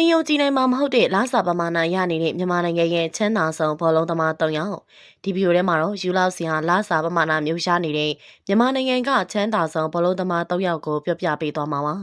တင်ယုံကြည်နိုင်မှာမဟုတ်တဲ့လာစာပမာဏရနေတဲ့မြန်မာနိုင်ငံရဲ့ချမ်းသာဆုံးဘောလုံးသမား၃ယောက်ဒီဗီဒီယိုထဲမှာတော့ယူလောက်စီဟာလာစာပမာဏမျိုးရှားနေတဲ့မြန်မာနိုင်ငံကချမ်းသာဆုံးဘောလုံးသမား၃ယောက်ကိုပြောပြပေးသွားမှာပါ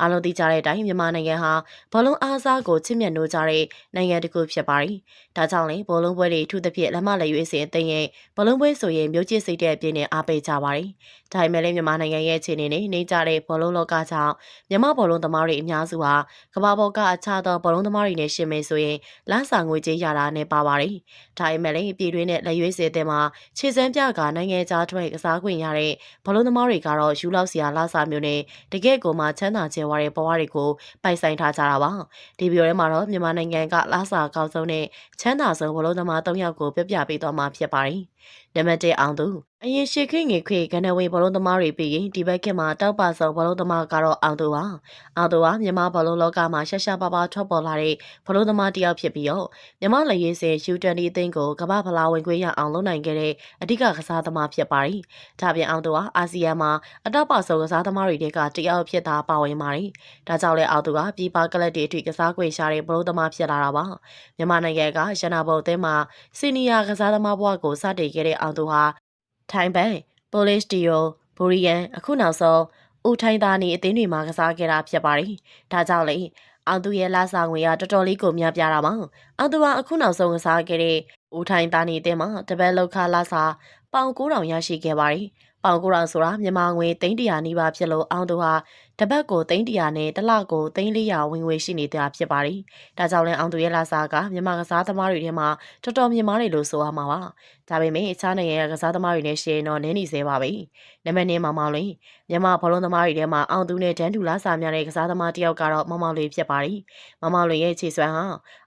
အားလုံးသိကြတဲ့အတိုင်းမြန်မာနိုင်ငံဟာဘောလုံးအားစားကိုချစ်မြတ်နိုးကြတဲ့နိုင်ငံတစ်ခုဖြစ်ပါတယ်ဒါကြောင့်လေဘောလုံးပွဲတွေအထူးသဖြင့်လက်မလက်ရွေးစင်အသိရဲ့ဘောလုံးပွဲဆိုရင်မျိုးချစ်စိတ်တဲ့အပြည့်နဲ့အားပေးကြပါတယ်ဒါပေမဲ့လည်းမြန်မာနိုင်ငံရဲ့အခြေအနေနဲ့နေကြတဲ့ဘောလုံးလောကကြောင့်မြန်မာဘောလုံးသမားတွေအများစုဟာကမ္ဘာပေါ်ကအခြားသောဘောလုံးသမားတွေနဲ့ရှင်မယ်ဆိုရင်လဆာငွေကြေးရတာနဲ့ပါပါတယ်။ဒါပေမဲ့လည်းပြည်တွင်းနဲ့လက်ရွေးစဲတဲ့မှာခြေစမ်းပြကနိုင်ငံခြားထွက်ကစားခွင့်ရတဲ့ဘောလုံးသမားတွေကတော့ယူလောက်စရာလဆာမျိုးနဲ့တကယ့်ကိုမှချမ်းသာကြွယ်ဝတဲ့ဘဝတွေကိုပိုင်ဆိုင်ထားကြတာပါ။ဒီဗီဒီယိုထဲမှာတော့မြန်မာနိုင်ငံကလဆာအကောက်ဆုံးနဲ့ချမ်းသာဆုံးဘောလုံးသမား၃ယောက်ကိုပြပြပေးသွားမှာဖြစ်ပါတယ်။နံပါတ်1အောင်သူအရင်ရှေခိငေခွေကနေဝေဘောလုံးသမားတွေပြီးရင်ဒီဘက်ခေတ်မှာတောက်ပါဆောင်ဘောလုံးသမားကတော့အောင်သူပါအောင်သူကမြန်မာဘောလုံးလောကမှာရှာရှာပါပါထွက်ပေါ်လာတဲ့ဘောလုံးသမားတစ်ယောက်ဖြစ်ပြီးတော့မြန်မာလက်ရေးစင် U20 အသင်းကိုကမ္ဘာဖလားဝင်ခွင့်ရအောင်လုပ်နိုင်ခဲ့တဲ့အဓိကကစားသမားဖြစ်ပါတယ်ဒါပြင်အောင်သူကအာဆီယံမှာအတောက်ပါဆောင်ကစားသမားတွေတဲကတယောက်ဖြစ်တာပါဝင်ပါတယ်ဒါကြောင့်လဲအောင်သူကပြည်ပကလပ်တွေအထိကစားခွင့်ရှာတဲ့ဘောလုံးသမားဖြစ်လာတာပါမြန်မာနိုင်ငံကရနာဘုံအသင်းမှာစီနီယာကစားသမားဘဝကိုစတင်ခဲ့တဲ့အောင်သူဟာ ထိုင်းဘန်ပိုလစ်စတီယိုဘူရီယန်အခုနောက်ဆုံးဦးထိုင်းသားနေအသင်းတွေမှာကစားခဲ့တာဖြစ်ပါတယ်။ဒါကြောင့်လေအောင်သူရဲ့လာစာငွေကတော်တော်လေးကိုများပြားတာပါ။အောင်သူကအခုနောက်ဆုံးကစားခဲ့တဲ့ဦးထိုင်းသားနေအသင်းမှာတပတ်လောက်ခလာစာ ပေါင်9000ရရှိခဲ့ပါတယ်။ပေါင်9000ဆိုတာမြန်မာငွေ300နီးပါးဖြစ်လို့အောင်သူဟာတပတ်ကို300နဲ့တစ်လကို300ဝင်ငွေရှိနေတာဖြစ်ပါတယ်။ဒါကြောင့်လည်းအောင်သူရဲ့လာစားကမြန်မာကစားသမားတွေထဲမှာတော်တော်မြင့်မားတယ်လို့ဆိုရမှာပါ။ဒါပေမဲ့အခြားနိုင်ငံရဲ့ကစားသမားတွေနဲ့ရှင်တော့နည်းနေသေးပါပဲ။နံပါတ်1မောင်မောင်လေးမြန်မာဘောလုံးသမားတွေထဲမှာအောင်သူနဲ့ဒန်တူလာစားများတဲ့ကစားသမားတစ်ယောက်ကတော့မောင်မောင်လေးဖြစ်ပါတယ်။မောင်မောင်လေးရဲ့ခြေစွမ်းဟာ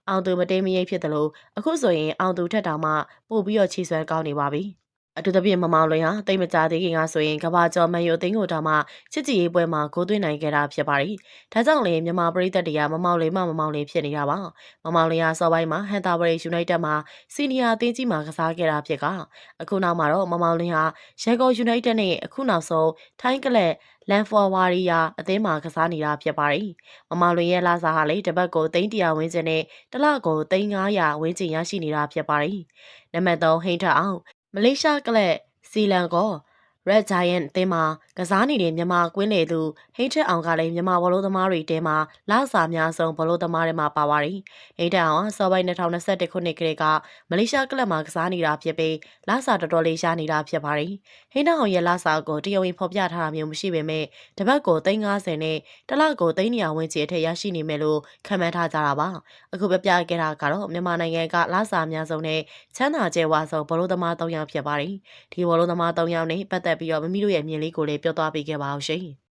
အောင်သူမတိမ်မရိပ်ဖြစ်တယ်လို့အခုဆိုရင်အောင်သူထက်တောင်မှပို့ပြီးတော့ခြေစွမ်းကောင်းနေပါပြီ။ အထူးသဖြင့်မမောင်လွင်ဟာတိတ်မကြသေးခင်ကဆိုရင်ကဘာကျော်မန်ယူအသင်းကိုတောင်မှချစ်ကြည်ရေးပွဲမှာဂိုးသွင်းနိုင်ခဲ့တာဖြစ်ပါတယ်။ဒါကြောင့်လည်းမြန်မာပရိသတ်တွေကမမောင်လွင်မှမမောင်လွင်ဖြစ်နေတာပါ။မမောင်လွင်ဟာစောပိုင်းမှာဟန်တာဘရီယူနိုက်တက်မှာစီနီယာအသင်းကြီးမှာကစားခဲ့တာဖြစ်ကအခုနောက်မှာတော့မမောင်လွင်ဟာရဲကော်ယူနိုက်တက်နဲ့အခုနောက်ဆုံးထိုင်းကလပ်လန်ဖော်ဝါရီယာအသင်းမှာကစားနေတာဖြစ်ပါတယ်။မမောင်လွင်ရဲ့လာစားဟာလေတပတ်ကို300ဝန်းကျင်နဲ့တစ်လကို300ဝန်းကျင်ရရှိနေတာဖြစ်ပါတယ်။နံပါတ်3ဟိန်းထအောင် မလေးရှားကလပ်စီလန်ကော Red Giant အသင်းမှာကစားနေတဲ့မြန်မာကွင်းလေသူဟိတ်ထက်အောင်ကလည်းမြန်မာဘောလုံးသမားတွေတဲမှာလအစာများဆုံးဘောလုံးသမားတွေမှာပါပါတယ်။ဟိတ်ထက်အောင်ကစောပိုင်း2021ခုနှစ်ကလေးကမလေးရှားကလပ်မှာကစားနေတာဖြစ်ပြီးလအစာတော်တော်လေးရှားနေတာဖြစ်ပါတယ်။ဟိတ်ထက်အောင်ရဲ့လအစာကိုတရားဝင်ဖော်ပြထားတာမျိုးမရှိပေမဲ့တပတ်ကို350နဲ့တစ်လကို300ဝန်းကျင်အထက်ရရှိနေမယ်လို့ခန့်မှန်းထားကြတာပါ။အခုပြပြခဲ့တာကတော့မြန်မာနိုင်ငံကလအစာများဆုံးနဲ့ချမ်းသာကျဲဝါဆုံးဘောလုံးသမား3ယောက်ဖြစ်ပါတယ်။ဒီဘောလုံးသမား3ယောက်နဲ့ပတ်သက်ပြီးတော့မိမိတို့ရဲ့မြင်လေးကိုလည်းပြောသွားပေးခဲ့ပါအောင်ရှင်။